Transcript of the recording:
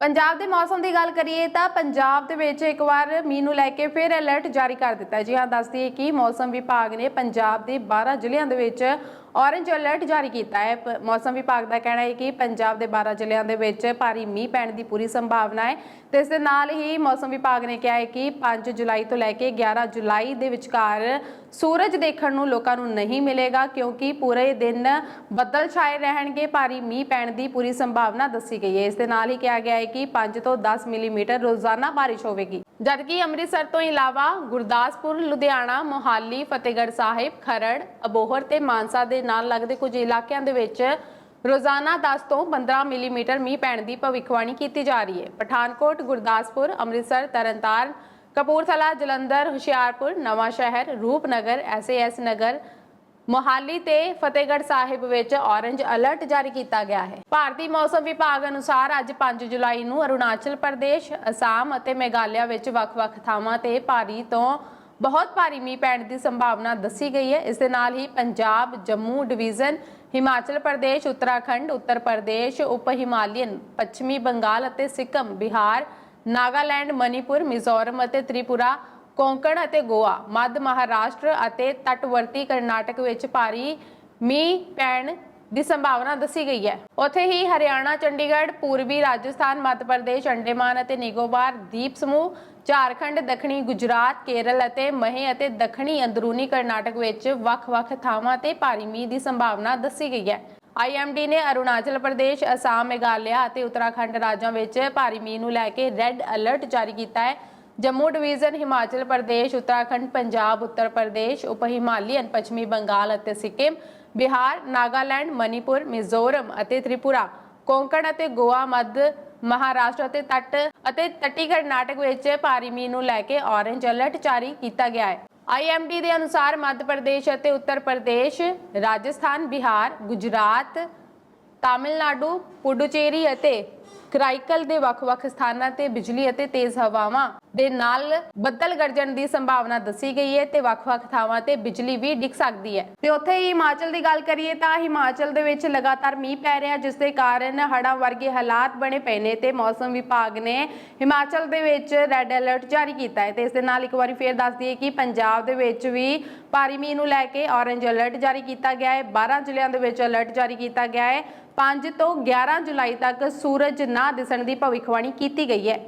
ਪੰਜਾਬ ਦੇ ਮੌਸਮ ਦੀ ਗੱਲ ਕਰੀਏ ਤਾਂ ਪੰਜਾਬ ਦੇ ਵਿੱਚ ਇੱਕ ਵਾਰ ਮੀਂਹ ਨੂੰ ਲੈ ਕੇ ਫਿਰ ਅਲਰਟ ਜਾਰੀ ਕਰ ਦਿੱਤਾ ਜੀ ਹਾਂ ਦੱਸ ਦਈਏ ਕਿ ਮੌਸਮ ਵਿਭਾਗ ਨੇ ਪੰਜਾਬ ਦੇ 12 ਜ਼ਿਲ੍ਹਿਆਂ ਦੇ ਵਿੱਚ ਔਰੇਂਜ ਅਲਰਟ ਜਾਰੀ ਕੀਤਾ ਹੈ। ਪ- ਮੌਸਮ ਵਿਭਾਗ ਦਾ ਕਹਿਣਾ ਹੈ ਕਿ ਪੰਜਾਬ ਦੇ 12 ਜ਼ਿਲ੍ਹਿਆਂ ਦੇ ਵਿੱਚ ਭਾਰੀ ਮੀਂਹ ਪੈਣ ਦੀ ਪੂਰੀ ਸੰਭਾਵਨਾ ਹੈ। ਤੇ ਇਸ ਦੇ ਨਾਲ ਹੀ ਮੌਸਮ ਵਿਭਾਗ ਨੇ ਕਿਹਾ ਹੈ ਕਿ 5 ਜੁਲਾਈ ਤੋਂ ਲੈ ਕੇ 11 ਜੁਲਾਈ ਦੇ ਵਿਚਕਾਰ ਸੂਰਜ ਦੇਖਣ ਨੂੰ ਲੋਕਾਂ ਨੂੰ ਨਹੀਂ ਮਿਲੇਗਾ, ਕਿਉਂਕਿ ਪੂਰੇ ਦਿਨ ਬੱਦਲ ਛਾਏ ਰਹਿਣਗੇ, ਭਾਰੀ ਮੀਂਹ ਪੈਣ ਦੀ ਪੂਰੀ ਸੰਭਾਵਨਾ ਦੱਸੀ ਗਈ ਹੈ। ਇਸ ਦੇ ਨਾਲ ਹੀ ਕਿਹਾ ਗਿਆ ਹੈ ਕਿ 5 ਤੋਂ 10 ਮਿਲੀਮੀਟਰ ਰੋਜ਼ਾਨਾ ਬਾਰਿਸ਼ ਹੋਵੇਗੀ। ਜਦਕਿ ਅੰਮ੍ਰਿਤਸਰ ਤੋਂ ਇਲਾਵਾ ਗੁਰਦਾਸਪੁਰ, ਲੁਧਿਆਣਾ, ਮੋਹਾਲੀ, ਫਤਿਹਗੜ੍ਹ ਸਾਹਿਬ, ਖਰੜ, ਅਬੋਹਰ ਤੇ ਮਾਨਸਾ ਦੇ ਨਾਲ ਲੱਗਦੇ ਕੁਝ ਇਲਾਕਿਆਂ ਦੇ ਵਿੱਚ ਰੋਜ਼ਾਨਾ 10 ਤੋਂ 15 ਮਿਲੀਮੀਟਰ ਮੀਂਹ ਪੈਣ ਦੀ ਭਵਿੱਖਬਾਣੀ ਕੀਤੀ ਜਾ ਰਹੀ ਹੈ। ਪਠਾਨਕੋਟ, ਗੁਰਦਾਸਪੁਰ, ਅੰਮ੍ਰਿਤਸਰ, ਤਰਨਤਾਰਨ, ਕਪੂਰਥਲਾ, ਜਲੰਧਰ, ਹੁਸ਼ਿਆਰਪੁਰ ਨਵਾਂ ਸ਼ਹਿਰ ਰੂਪਨਗਰ, ਐਸਏਐਸ ਨਗਰ ਮੋਹਾਲੀ ਤੇ ਫਤਿਹਗੜ੍ਹ ਸਾਹਿਬ ਵਿੱਚ ਔਰੇਂਜ ਅਲਰਟ ਜਾਰੀ ਕੀਤਾ ਗਿਆ ਹੈ। ਭਾਰਤੀ ਮੌਸਮ ਵਿਭਾਗ ਅਨੁਸਾਰ ਅੱਜ 5 ਜੁਲਾਈ ਨੂੰ ਅਰੁਣਾਚਲ ਪ੍ਰਦੇਸ਼, ਅਸਾਮ ਅਤੇ ਮੇਘਾਲਿਆ ਵਿੱਚ ਵੱਖ-ਵੱਖ ਥਾਵਾਂ ਤੇ ਭਾਰੀ ਤੋਂ ਬਹੁਤ ਭਾਰੀ ਮੀਂਹ ਪੈਣ ਦੀ ਸੰਭਾਵਨਾ ਦੱਸੀ ਗਈ ਹੈ। ਇਸ ਦੇ ਨਾਲ ਹੀ ਪੰਜਾਬ, ਜੰਮੂ ਡਿਵੀਜ਼ਨ, ਹਿਮਾਚਲ ਪ੍ਰਦੇਸ਼, ਉੱਤਰਾਖੰਡ, ਉੱਤਰ ਪ੍ਰਦੇਸ਼, ਉਪ ਹਿਮਾਲੀਅਨ, ਪੱਛਮੀ ਬੰਗਾਲ ਅਤੇ ਸਿੱਕਮ, ਬਿਹਾਰ, ਨਾਗਾਲੈਂਡ, ਮਨੀਪੁਰ, ਮਿਜ਼ੋਰਮ ਅਤੇ ਤ੍ਰਿਪੁਰਾ ਕੋਂਕਣ ਅਤੇ ਗੋਆ, ਮੱਧ ਮਹਾਰਾਸ਼ਟਰ ਅਤੇ ਤਟਵਰਤੀ ਕਰਨਾਟਕ ਵਿੱਚ ਭਾਰੀ ਮੀਂਹ ਪੈਣ ਦੀ ਸੰਭਾਵਨਾ ਦੱਸੀ ਗਈ ਹੈ। ਉੱਥੇ ਹੀ ਹਰਿਆਣਾ, ਚੰਡੀਗੜ੍ਹ, ਪੂਰਬੀ ਰਾਜਸਥਾਨ, ਮੱਧ ਪ੍ਰਦੇਸ਼, ਅੰਡੇਮਾਨ ਅਤੇ ਨਿਕੋਬਾਰ ਦੀਪ ਸਮੂਹ, ਝਾਰਖੰਡ, ਦੱਖਣੀ ਗੁਜਰਾਤ, ਕੇਰਲ ਅਤੇ ਮਹੇ ਅਤੇ ਦੱਖਣੀ ਅੰਦਰੂਨੀ ਕਰਨਾਟਕ ਵਿੱਚ ਵੱਖ-ਵੱਖ ਥਾਵਾਂ ਤੇ ਭਾਰੀ ਮੀਂਹ ਦੀ ਸੰਭਾਵਨਾ ਦੱਸੀ ਗਈ ਹੈ। ਆਈਐਮਡੀ ਨੇ ਅਰੁਣਾਚਲ ਪ੍ਰਦੇਸ਼, ਅਸਾਮ, ਮੇਘਾਲਿਆ ਅਤੇ ਉੱਤਰਾਖੰਡ ਰਾਜਾਂ ਵਿੱਚ ਭਾਰੀ ਮੀਂਹ ਨੂੰ ਲੈ ਕੇ ਰੈੱਡ ਅਲਰਟ ਜਾਰੀ ਕੀਤਾ ਹੈ। ਜੰਮੂ ਡਿਵੀਜ਼ਨ, ਹਿਮਾਚਲ ਪ੍ਰਦੇਸ਼, ਉੱਤਰਾਖੰਡ, ਪੰਜਾਬ, ਉੱਤਰ ਪ੍ਰਦੇਸ਼, ਉਪ ਹਿਮਾਲੀਅਨ, ਪੱਛਮੀ ਬੰਗਾਲ ਅਤੇ ਸਿੱਕਿਮ, ਬਿਹਾਰ, ਨਾਗਾਲੈਂਡ, ਮਨੀਪੁਰ, ਮਿਜ਼ੋਰਮ ਅਤੇ ਤ੍ਰਿਪੁਰਾ, ਕੋਂਕਣ ਅਤੇ ਗੋਆ, ਮੱਧ ਮਹਾਰਾਸ਼ਟਰ ਅਤੇ ਤੱਟ ਅਤੇ ਤੱਟੀ ਕਰਨਾਟਕ ਵਿੱਚ ਭਾਰੀ ਮੀਂਹ ਨੂੰ ਲੈ ਕੇ ਔਰੇਂਜ ਅਲਰਟ ਜਾਰੀ ਕੀਤਾ ਗਿਆ ਹੈ। ਆਈਐਮਡੀ ਦੇ ਅਨੁਸਾਰ ਮੱਧ ਪ੍ਰਦੇਸ਼ ਅਤੇ ਉੱਤਰ ਪ੍ਰਦੇਸ਼, ਰਾਜਸਥਾਨ, ਬਿਹਾਰ, ਗੁਜਰਾਤ, ਤਾਮਿਲਨਾਡੂ, ਪੁਡੁਚੇਰੀ ਅਤੇ ਕਰਾਈਕਲ ਦੇ ਵੱਖ-ਵੱਖ ਸਥਾਨਾਂ ਤੇ ਬਿਜਲੀ ਅਤੇ ਤੇਜ਼ ਹਵਾਵਾਂ ਦੇ ਨਾਲ ਬੱਦਲ ਗਰਜਣ ਦੀ ਸੰਭਾਵਨਾ ਦੱਸੀ ਗਈ ਹੈ ਤੇ ਵੱਖ-ਵੱਖ ਥਾਵਾਂ ਤੇ ਬਿਜਲੀ ਵੀ ਡਿੱਗ ਸਕਦੀ ਹੈ। ਤੇ ਉੱਥੇ ਹੀ ਹਿਮਾਚਲ ਦੀ ਗੱਲ ਕਰੀਏ ਤਾਂ ਹਿਮਾਚਲ ਦੇ ਵਿੱਚ ਲਗਾਤਾਰ ਮੀਂਹ ਪੈ ਰਿਹਾ ਜਿਸ ਦੇ ਕਾਰਨ ਹੜ੍ਹਾਂ ਵਰਗੇ ਹਾਲਾਤ ਬਣੇ ਪਏ ਨੇ ਤੇ ਮੌਸਮ ਵਿਭਾਗ ਨੇ ਹਿਮਾਚਲ ਦੇ ਵਿੱਚ ਰੈੱਡ ਅਲਰਟ ਜਾਰੀ ਕੀਤਾ ਹੈ ਤੇ ਇਸ ਦੇ ਨਾਲ ਇੱਕ ਵਾਰੀ ਫੇਰ ਦੱਸ ਦਈਏ ਕਿ ਪੰਜਾਬ ਦੇ ਵਿੱਚ ਵੀ ਭਾਰੀ ਮੀਂਹ ਨੂੰ ਲੈ ਕੇ ਔਰੇਂਜ ਅਲਰਟ ਜਾਰੀ ਕੀਤਾ ਗਿਆ ਹੈ 12 ਜ਼ਿਲ੍ਹਿਆਂ ਦੇ ਵਿੱਚ ਅਲਰਟ ਜਾਰੀ ਕੀਤਾ ਗਿਆ ਹੈ। 5 ਤੋਂ 11 ਜੁਲਾਈ ਤੱਕ ਸੂਰਜ ਨਾ ਦਿਸਣ ਦੀ ਭਵਿੱਖਬਾਣੀ ਕੀਤੀ ਗਈ ਹੈ।